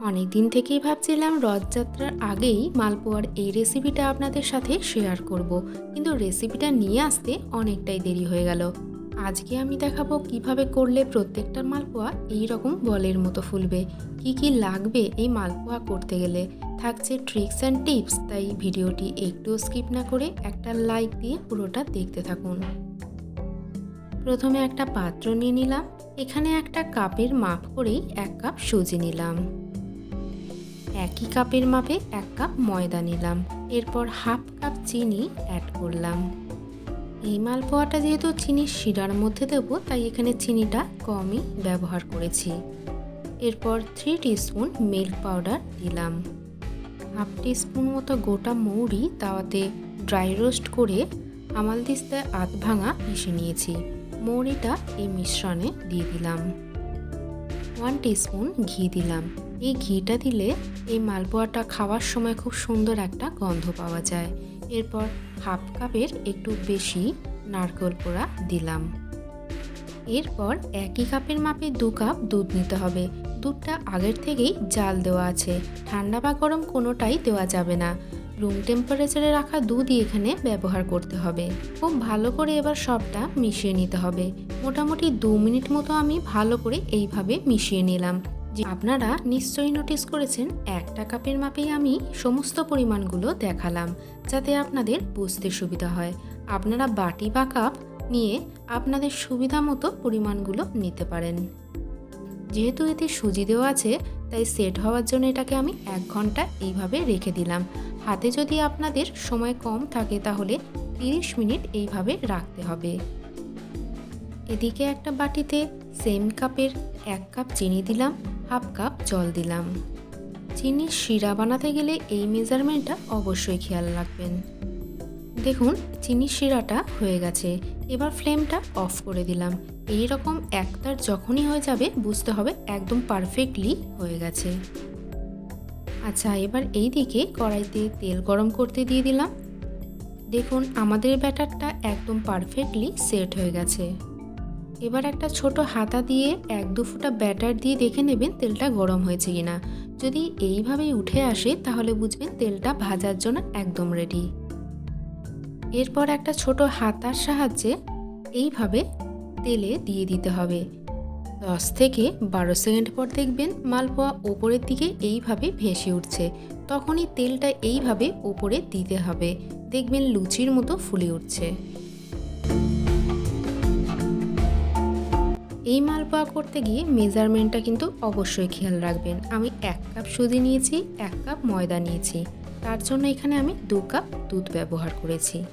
অনেক দিন থেকেই ভাবছিলাম রথযাত্রার আগেই মালপোয়ার এই রেসিপিটা আপনাদের সাথে শেয়ার করব। কিন্তু রেসিপিটা নিয়ে আসতে অনেকটাই দেরি হয়ে গেল। আজকে আমি দেখাবো কীভাবে করলে প্রত্যেকটা মালপোয়া এই রকম বলের মতো ফুলবে, কি কি লাগবে এই মালপোয়া করতে গেলে। থাকছে ট্রিক্স অ্যান্ড টিপস তাই ভিডিওটি একটু স্কিপ না করে একটা লাইক দিয়ে পুরোটা দেখতে থাকুন। প্রথমে একটা পাত্র নিয়ে নিলাম। এখানে একটা কাপের মাপ করেই এক কাপ সুজি নিলাম। একই কাপের মাপে এক কাপ ময়দা নিলাম। এরপর হাফ কাপ চিনি অ্যাড করলাম। এই মালপোয়াটা যেহেতু চিনির শিরার মধ্যে দেবো, তাই এখানে চিনিটা কমই ব্যবহার করেছি। এরপর থ্রি টিস্পুন মিল্ক পাউডার দিলাম। হাফ টিস্পুন মতো গোটা মৌরি তাওয়াতে ড্রাই রোস্ট করে আমাল দিস্তায় আধ ভাঙা মিশে নিয়েছি। মৌরিটা এই মিশ্রণে দিয়ে দিলাম। ওয়ান টিস্পুন ঘি দিলাম। এই ঘিটা দিলে এই মালপোয়াটা খাওয়ার সময় খুব সুন্দর একটা গন্ধ পাওয়া যায়। এরপর হাফ কাপের একটু বেশি নারকেল পোড়া দিলাম। এরপর একই কাপের মাপে দু কাপ দুধ নিতে হবে। দুধটা আগের থেকেই জাল দেওয়া আছে। ঠান্ডা বা গরম কোনোটাই দেওয়া যাবে না। রুম টেম্পারেচারে রাখা দুধই এখানে ব্যবহার করতে হবে। খুব ভালো করে এবার সবটা মিশিয়ে নিতে হবে। মোটামুটি দু মিনিট মতো আমি ভালো করে এইভাবে মিশিয়ে নিলাম। আপনারা নিশ্চয়ই নোটিস করেছেন, একটা কাপের মাপেই আমি সমস্ত পরিমাণগুলো দেখালাম, যাতে আপনাদের বুঝতে সুবিধা হয়। আপনারা বাটি বা কাপ নিয়ে আপনাদের সুবিধা মতো পরিমাণগুলো নিতে পারেন। যেহেতু এতে সুজি দেওয়া আছে, তাই সেট হওয়ার জন্য এটাকে আমি এক ঘণ্টা এইভাবে রেখে দিলাম। হাতে যদি আপনাদের সময় কম থাকে, তাহলে তিরিশ মিনিট এইভাবে রাখতে হবে। এদিকে একটা বাটিতে সেম কাপের এক কাপ চিনি দিলাম। হাফ কাপ জল দিলাম। চিনির শিরা বানাতে গেলে এই মেজারমেন্টটা অবশ্যই খেয়াল রাখবেন। দেখুন চিনির শিরাটা হয়ে গেছে। এবার ফ্লেমটা অফ করে দিলাম। এই রকম একটার যখনই হয়ে যাবে, বুঝতে হবে একদম পারফেক্টলি হয়ে গেছে। আচ্ছা এবার এই দিকে কড়াইতে তেল গরম করতে দিয়ে দিলাম। দেখুন, আমাদের ব্যাটারটা একদম পারফেক্টলি সেট হয়ে গেছে। এবার একটা ছোট হাতা দিয়ে এক দু ফুটা ব্যাটার দিয়ে দেখে নেবেন তেলটা গরম হয়েছে কিনা। যদি এইভাবেই উঠে আসে, তাহলে বুঝবেন তেলটা ভাজার জন্য একদম রেডি এরপর একটা ছোট হাতার সাহায্যে এইভাবে তেলে দিয়ে দিতে হবে। দশ থেকে বারো সেকেন্ড পর দেখবেন মালপোয়া ওপরের দিকে এইভাবে ভেসে উঠছে। তখনই তেলটা এইভাবে ওপরে দিতে হবে। দেখবেন লুচির মতো ফুলে উঠছে। এই মালপোয়া করতে গিয়ে মেজারমেন্টটা কিন্তু অবশ্যই খেয়াল রাখবেন। আমি এক কাপ সুজি নিয়েছি, এক কাপ ময়দা নিয়েছি। তার জন্য এখানে আমি দু কাপ দুধ ব্যবহার করেছি।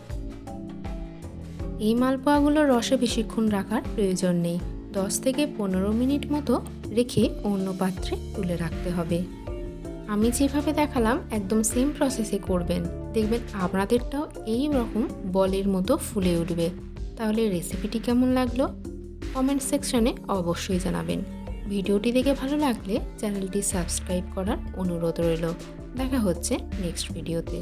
এই মালপোয়াগুলো রসে বেশিক্ষণ রাখার প্রয়োজন নেই। দশ থেকে পনেরো মিনিট মতো রেখে অন্য পাত্রে তুলে রাখতে হবে। আমি যেভাবে দেখালাম, একদম সেম প্রসেসে করবেন। দেখবেন আপনাদেরটাও এই রকম বলের মতো ফুলে উঠবে। তাহলে রেসিপিটি কেমন লাগল? কমেন্ট সেকশনে অবশ্যই জানাবেন। ভিডিওটি দেখে ভালো লাগলে চ্যানেলটি সাবস্ক্রাইব করার অনুরোধ রইল। দেখা হচ্ছে নেক্সট ভিডিওতে।